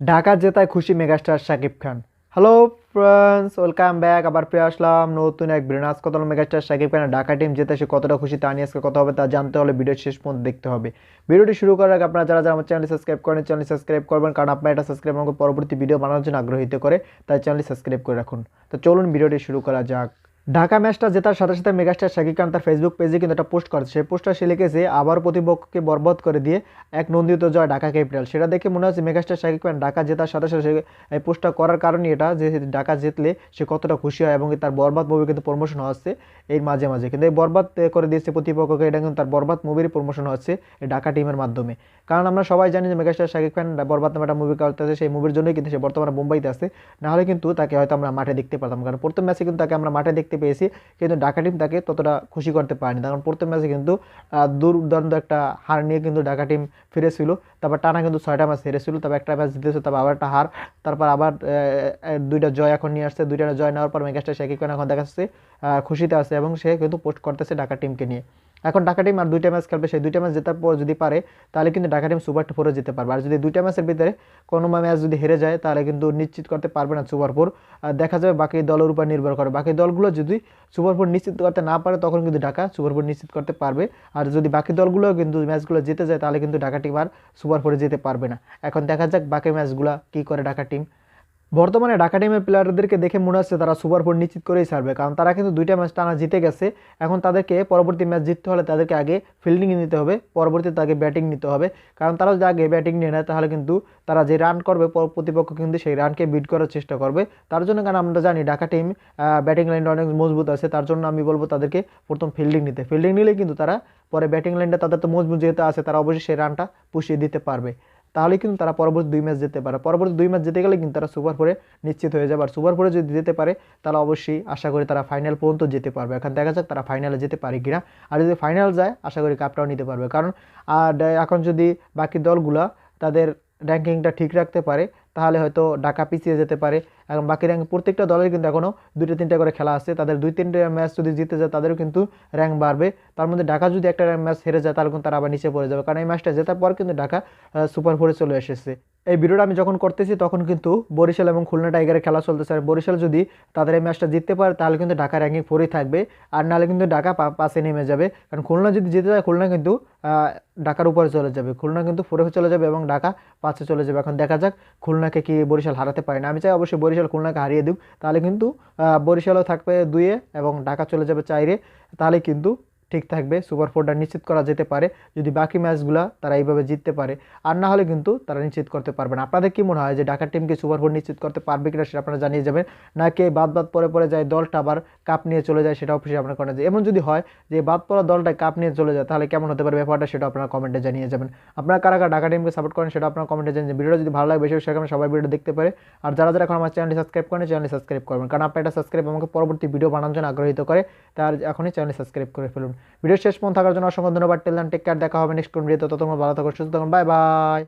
ঢাকা জেতায় খুশি megastar Shakib Khan. Hello friends welcome back আবার ফিরে আসলাম নতুন এক ব্রেনাস কত মেগাস্টার শাকিব খানের ঢাকা টিম জেতে। সে কতটা খুশি তা নিয়ে আজকে কথা হবে, তা জানতে হলে ভিডিও শেষ পর্যন্ত দেখতে হবে। ভিডিওটি শুরু করার আগে আপনারা যারা যারা আমার চ্যানেল সাবস্ক্রাইব করেন চ্যানেল সাবস্ক্রাইব করবেন, কারণ আপনার এটা সাবস্ক্রাইব আমাকে পরবর্তী ভিডিও বানানোর জন্য আগ্রহীত করে, তাই চ্যানেলটি সাবস্ক্রাইব করে রাখুন। তো চলুন ভিডিওটি শুরু করা যাক। ঢাকা ম্যাচটা জেতার সাথে সাথে মেগাস্টার শাকিব খান তার ফেসবুক পেজে কিন্তু একটা পোস্ট করেছে। সেই পোস্টটা সে লিখেছে, আবার প্রতিপক্ষকে বরবাদ করে দিয়ে এক নন্দিত জয় ঢাকা ক্যাপিটাল সেটা দেখে মনে হচ্ছে মেগাস্টার শাকিব খান ঢাকা জেতার সাথে সাথে এই পোস্টটা করার কারণই এটা, যে ঢাকা জিতলে সে কতটা খুশি হয় এবং তার বরবাদ মুভি কিন্তু প্রমোশন হচ্ছে এই মাঝে মাঝে। কিন্তু এই বরবাদ করে দিয়েছে প্রতিপক্ষকে, এটা কিন্তু তার বরবাদ মুভির প্রমোশন হচ্ছে এই ঢাকা টিমের মাধ্যমে। কারণ আমরা সবাই জানি যে মেগাস্টার শাকিব খান বরবাদ নামে একটা মুভি করতেছে, সেই মুভির জন্যই কিন্তু সে বর্তমানে মুম্বাইতে আছে। নাহলে কিন্তু তাকে হয়তো আমরা মাঠে দেখতে পারতাম। কারণ প্রথম ম্যাচে কিন্তু তাকে আমরা মাঠে দেখতে পেয়েছি, কিন্তু ঢাকা টিম তাকে ততটা খুশি করতে পারেনি। কারণ প্রথম ম্যাচে কিন্তু দুর্দান্ত একটা হার নিয়ে কিন্তু ঢাকা টিম ফিরেছিল। তারপর টানা কিন্তু ছয়টা ম্যাচ হেরেছিল তারপর একটা ম্যাচ জিতেছিল তারপর আবার একটা হার। তারপর আবার দুইটা জয় এখন নিয়ে আসছে। দুইটা জয় নেওয়ার পর মেগাস্টার শাকিব খান এখন দেখাচ্ছে খুশিতে আছে এবং সে কিন্তু পোস্ট করতেছে ঢাকা টিমকে নিয়ে। এখন ঢাকা টিম আর দুইটা ম্যাচ খেলবে, সেই দুইটা ম্যাচ জেতার পর যদি পারে, তাহলে কিন্তু ঢাকা টিম সুপার ফোরে যেতে পারবে। আর যদি দুইটা ম্যাচের ভিতরে কোনো ম্যাচ যদি হেরে যায়, তাহলে কিন্তু নিশ্চিত করতে পারবে না সুপার ফোর। আর দেখা যাবে বাকি দলের উপর নির্ভর করে। বাকি দলগুলো যদি সুপার ফোর নিশ্চিত করতে না পারে, তখন কিন্তু ঢাকা সুপার ফোর নিশ্চিত করতে পারবে। আর যদি বাকি দলগুলো কিন্তু ম্যাচগুলো জিতে যায়, তাহলে কিন্তু ঢাকা টিম আর সুপার ফোরে যেতে পারবে না। এখন দেখা যাক বাকি ম্যাচগুলো কী করে ঢাকা টিম বর্তমানে ঢাকা টিমের প্লেয়ারদেরকে দেখে মনে হচ্ছে তারা সুপার ফোর নিশ্চিত করেই ছাড়বে, কারণ তারা কিন্তু দুইটা ম্যাচ টানা জিতে গেছে। এখন তাদেরকে পরবর্তী ম্যাচ জিততে হলে তাদেরকে আগে ফিল্ডিং নিতে হবে, পরবর্তীতে তাকে ব্যাটিং নিতে হবে। কারণ তারা যদি আগে ব্যাটিং নিয়ে নেয়, তাহলে কিন্তু তারা যে রান করবে পর- প্রতিপক্ষ কিন্তু সেই রানকে বিট করার চেষ্টা করবে। তার জন্য কারণ আমরা জানি ঢাকা টিম ব্যাটিং লাইনটা অনেক মজবুত আছে, তার জন্য আমি বলব তাদেরকে প্রথম ফিল্ডিং নিতে। ফিল্ডিং নিলে কিন্তু তারা পরে ব্যাটিং লাইনটা তাদের তো মজবুত যেহেতু আছে, তারা অবশ্যই সেই রানটা পুষিয়ে দিতে পারবে। তাহলে কিন্তু তারা পরবর্তী দুই ম্যাচ যেতে পারে। পরবর্তী দুই ম্যাচ যেতে গেলে কিন্তু তারা সুপার ফোরে নিশ্চিত হয়ে যাবে। আর সুপার ফোরে যদি যেতে পারে, তাহলে অবশ্যই আশা করি তারা ফাইনাল পর্যন্ত যেতে পারবে। এখন দেখা যাক তারা ফাইনালে যেতে পারে কিনা। আর যদি ফাইনাল যায়, আশা করি কাপটাও নিতে পারবে। কারণ, আর এখন যদি বাকি দলগুলা তাদের র্যাঙ্কিংটা ঠিক রাখতে পারে, তাহলে হয়তো ঢাকা পিছিয়ে যেতে পারে। এবং বাকি র্যাঙ্ক প্রত্যেকটা দলের কিন্তু এখনও দুইটা, তিনটা করে খেলা আছে। তাদের দুই, তিনটে ম্যাচ যদি জিতে যায়, তাদেরও কিন্তু র্যাঙ্ক বাড়বে। তার মধ্যে ঢাকা যদি একটা ম্যাচ হেরে যায়, তাহলে কিন্তু তারা আবার নিচে পড়ে যাবে। কারণ এই ম্যাচটা জেতার পর কিন্তু ঢাকা সুপার ফোরে চলে এসেছে। এই ভিডিওটা আমি যখন করতেছি, তখন কিন্তু বরিশাল এবং খুলনা টাইগারের খেলা চলতেছে। আর বরিশাল যদি তাদের এই ম্যাচটা জিততে পারে, তাহলে কিন্তু ঢাকা র্যাঙ্কিং ফোরেই থাকবে। আর নাহলে কিন্তু ঢাকা পাশে নেমে যাবে। কারণ খুলনা যদি জিতে যায়, খুলনা কিন্তু ঢাকার উপরে চলে যাবে। খুলনা কিন্তু ফোরে চলে যাবে এবং ঢাকা পাশে চলে যাবে। এখন দেখা যাক খুলনাকে কি বরিশাল হারাতে পারে না। আমি চাই অবশ্যই বরিশাল খুলনাকে হারিয়ে দিক। তাহলে কিন্তু বরিশালও থাকবে দুইয়ে এবং ঢাকা চলে যাবে চাইরে। তাহলে কিন্তু ঠিক থাকবে সুপার ফোরটা নিশ্চিত করা যেতে পারে, যদি বাকি ম্যাচগুলো তারা এইভাবে জিততে পারে। আর না হলে কিন্তু তারা নিশ্চিত করতে পারবে না। আপনাদের কি মনে হয় যে ঢাকার টিমকে সুপার ফোর নিশ্চিত করতে পারবে কিনা সেটা আপনারা জানিয়ে যাবেন নাকি বাদ বাদ পরে পরে যায় দলটা আবার কাপ নিয়ে চলে যায় সেটা অবশ্যই আপনার কমেন্টে এমন যদি হয় যে বাদ পড়া দলটা কাপ নিয়ে চলে যায়, তাহলে কেমন হতে পারে ব্যাপারটা সেটা আপনারা কমেন্টে জানিয়ে যাবেন। আপনারা কারা কারা ঢাকা টিমকে সাপোর্ট করেন সেটা আপনারা কমেন্টে জানিয়ে ভিডিওটা যদি ভালো লাগে বেশি করে সবাই ভিডিও দেখতে পারে। আর যারা যারা এখন আমার চ্যানেলটি সাবস্ক্রাইব করেন চ্যানেলটি সাবস্ক্রাইব করবেন। কারণ আপনার এটা সাবস্ক্রাইব আমাকে পরবর্তী ভিডিও বানানোর জন্য আগ্রহীত করে, তার এখনই চ্যানেল সাবস্ক্রাইব করে ফেলুন। ভিডিও শেষ পর্যন্ত থাকার জন্য অসংখ্য ধন্যবাদ। টেলান টেক কেয়ার দেখা হবে নেক্সট কোন ভিডিওতে ততক্ষণ ভালো থাকুন, সুস্থ থাকুন বাই বাই